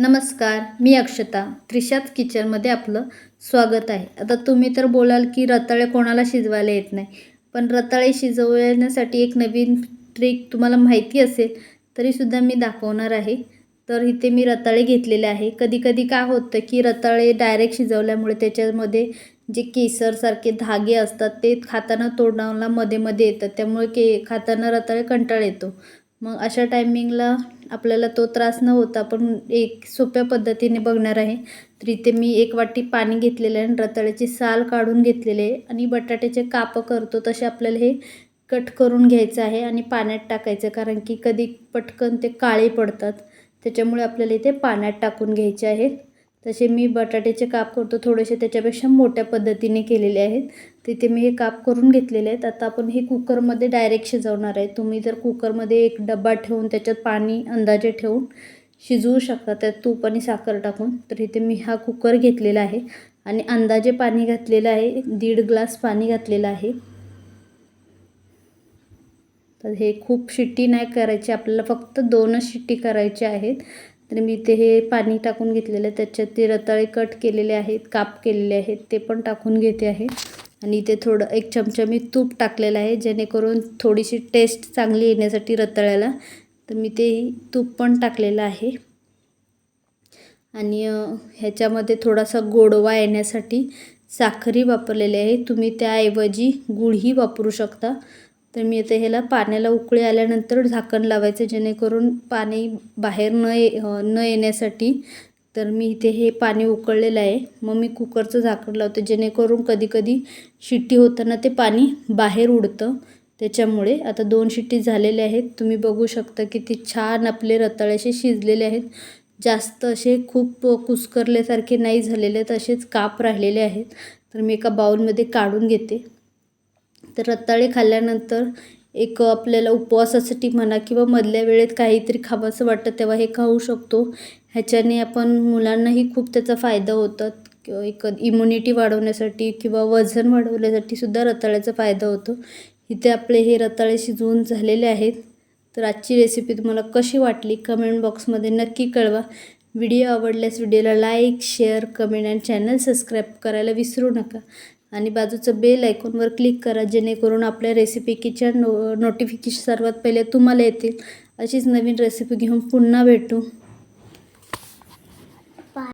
नमस्कार मी अक्षता. त्रिशात किचनमध्ये आपलं स्वागत आहे. आता तुम्ही तर बोलाल की रताळे कोणाला शिजवायला येत नाही. पण रताळे शिजवण्यासाठी एक नवीन ट्रिक तुम्हाला माहिती असेल तरीसुद्धा मी दाखवणार आहे. तर इथे मी रताळे घेतलेले आहे. कधी कधी काय होतं की रताळे डायरेक्ट शिजवल्यामुळे त्याच्यामध्ये जे केसरसारखे धागे असतात ते खाताना तोंडाला मध्ये मध्ये येतात. त्यामुळे के खाताना रताळे कंटाळ येतो. मग अशा टायमिंगला आपल्याला तो त्रास न होता पण एक सोप्या पद्धतीने बघणार आहे. तर इथे मी एक वाटी पाणी घेतलेलं आहे आणि रताळ्याची साल काढून घेतलेले आहे. आणि बटाट्याचे कापं करतो तसे आपल्याला हे कट करून घ्यायचं आहे आणि पाण्यात टाकायचं कारण की कधी पटकन ते काळे पडतात. त्याच्यामुळे आपल्याला इथे पाण्यात टाकून घ्यायचे आहे. तसे मी बटाट्याचे काप करतो. थोडेसे त्याच्यापेक्षा मोठ्या पद्धतीने केलेले आहेत. तिथे मी हे काप करून घेतलेले आहेत. आता आपण हे कुकरमध्ये डायरेक्ट शिजवणार आहे. तुम्ही जर कुकरमध्ये एक डबा ठेवून त्याच्यात पाणी अंदाजे ठेवून शिजवू शकता. त्यात तूप आणि साखर टाकून. तर इथे मी हा कुकर घेतलेला आहे. आणि अंदाजे पाणी घातलेलं आहे. दीड ग्लास पाणी घातलेलं आहे. तर हे खूप शिट्टी नाही करायची. आपल्याला फक्त दोनच शिट्टी करायची आहेत. तर मी इथे हे पाणी टाकून घेतलेलं आहे. त्याच्यात ते रताळे कट केलेले आहेत काप केलेले आहेत ते पण टाकून घेते आहे. आणि इथे थोडं एक चमचा मी तूप टाकलेलं आहे जेणेकरून थोडीशी टेस्ट चांगली येण्यासाठी रताळ्याला. तर मी ते तूप पण टाकलेलं आहे. आणि ह्याच्यामध्ये थोडासा गोडवा येण्यासाठी साखरही वापरलेली आहे. तुम्ही त्याऐवजी गुळही वापरू शकता. तर मी आता ह्याला पाण्याला उकळी आल्यानंतर झाकण लावायचं जेणेकरून पाणी बाहेर न ये न येण्यासाठी. तर मी इथे हे पाणी उकळलेलं आहे. मग मी कुकरचं झाकण लावते जेणेकरून कधीकधी शिट्टी होताना ते पाणी बाहेर उडतं. त्याच्यामुळे आता दोन शिट्टी झालेल्या आहेत. तुम्ही बघू शकता किती छान आपले रताळे शिजलेले आहेत. जास्त असे खूप कुस्करल्यासारखे नाही झालेले आहेत असेच काप राहिलेले आहेत. तर मी एका बाऊलमध्ये काढून घेते. तर रताळे खाल्ल्यानंतर एक आपल्याला उपवासासाठी म्हणा किंवा मधल्या वेळेत काहीतरी खावंसं वाटतं तेव्हा हे खाऊ शकतो. ह्याच्याने आपण मुलांनाही खूप त्याचा फायदा होतात. एक इम्युनिटी वाढवण्यासाठी किंवा वजन वाढवण्यासाठी सुद्धा रताळ्याचा फायदा होतो. इथे आपले हे रताळे शिजवून झालेले आहेत. तर आजची रेसिपी तुम्हाला कशी वाटली कमेंट बॉक्समध्ये नक्की कळवा. व्हिडिओ आवडल्यास व्हिडिओला लाईक शेअर कमेंट आणि चॅनल सबस्क्राईब करायला विसरू नका. आणि बाजूचं बेल आयकॉनवर क्लिक करा जेणेकरून आपल्या रेसिपी किचन नो नोटिफिकेशन सर्वात पहिले तुम्हाला येतील. अशीच नवीन रेसिपी घेऊन पुन्हा भेटू.